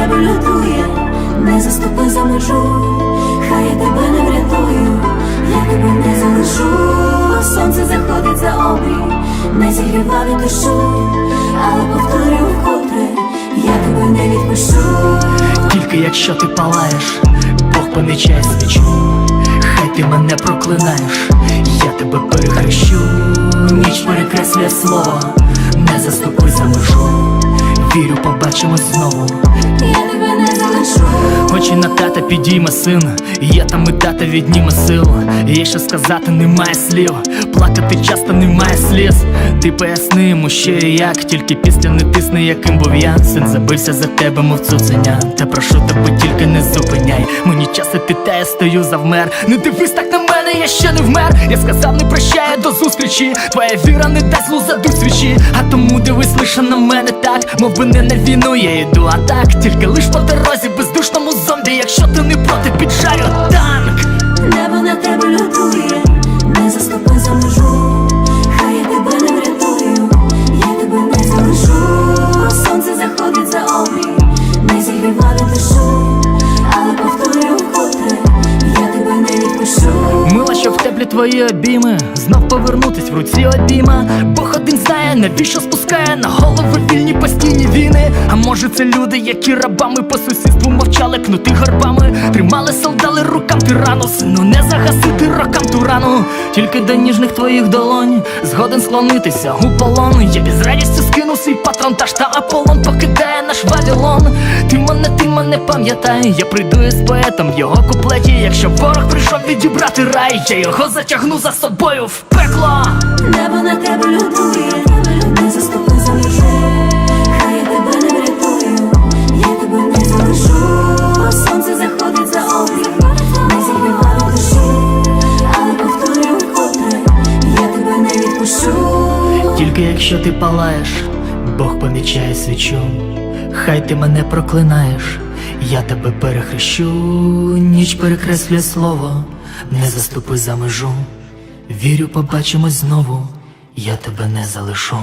тебе лютує, не заступи за межу, хай я тебе не врятую, я тебе не залишу, сонце заходить за обрій, не зігріва від дощу, але повторю вкотре, я тебе не відпущу. Тільки якщо ти палаєш, Бог помічає свічу, хай ти мене проклинаєш, я тебе перехрещу, ніч перекреслює слово, не заступи за межу, вірю, побачимось знову. Я тебе не залишу. Очі на тата підійме син, є там і тата відніме сил. Є що сказати, немає слів. Плакати часто немає сліз. Ти поясни йому що і як, тільки після не тисни, яким був я. Син забився за тебе, мов цуценя. Та прошу тебе, тільки не зупиняй. Мені час іти, та я стою завмер. Не дивись так на мене, я ще не вмер. Я сказав, не прощає до зустрічі. Твоя віра не дасть задуть свічі. А тому дивись лише на мене так, мов би не на війну я йду, а так тільки лиш по теплі твої обійми, знов повернутись в руці обійма. Бог один знає, навіщо спускає на голови вільні постійні війни. А може це люди, які рабами по сусідству мовчали, кнути горбами, тримали солдали рукам тирану, сину не загасити рокам ту рану. Тільки до ніжних твоїх долонь згоден склонитися у полон. Я без радістю скину свій патронтаж та Аполлон покидає наш Вавилон. Ти мене, ти мене я прийду із поетом в його куплеті. Якщо ворог прийшов відібрати рай, я його затягну за собою в пекло. Небо на тебе лютує, не заступи за хай я тебе не врятую, я тебе не залишу, сонце заходить за обрій, не зігріва від душу, але повторю вкотре, я тебе не відпущу. Тільки якщо ти палаєш, Бог помічає свічу. Хай ти мене проклинаєш, я тебе перехрещу, ніч перекреслює слово, не заступи за межу. Вірю, побачимось знову, я тебе не залишу.